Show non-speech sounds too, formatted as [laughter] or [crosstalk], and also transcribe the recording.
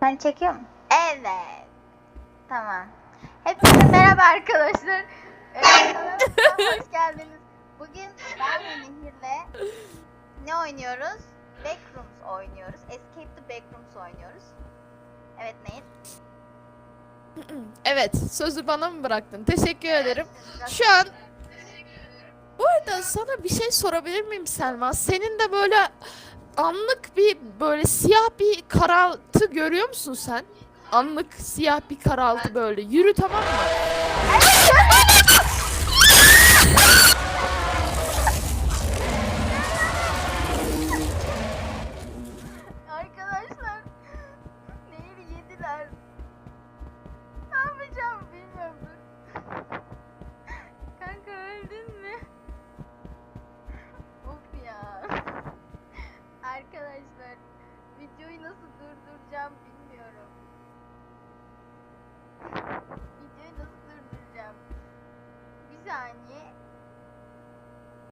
Sen çekiyor musun? Evet. Tamam. Hepinize merhaba arkadaşlar. Ee, hoş geldiniz. Bugün ben ve Nehir'le ne oynuyoruz? Backrooms oynuyoruz. Escape the Backrooms oynuyoruz. Evet Nehir. [clears throat] Evet, sözü bana mı bıraktın? Teşekkür ederim. Şu an bu arada sana bir şey sorabilir miyim Selma? Senin de böyle anlık bir böyle siyah bir karaltı görüyor musun sen? Anlık siyah bir karaltı böyle. Yürü tamam mı? Arkadaşlar Nehir'i yediler. Nasıl durduracağım bilmiyorum. Videoyu nasıl durduracağım? Bir saniye.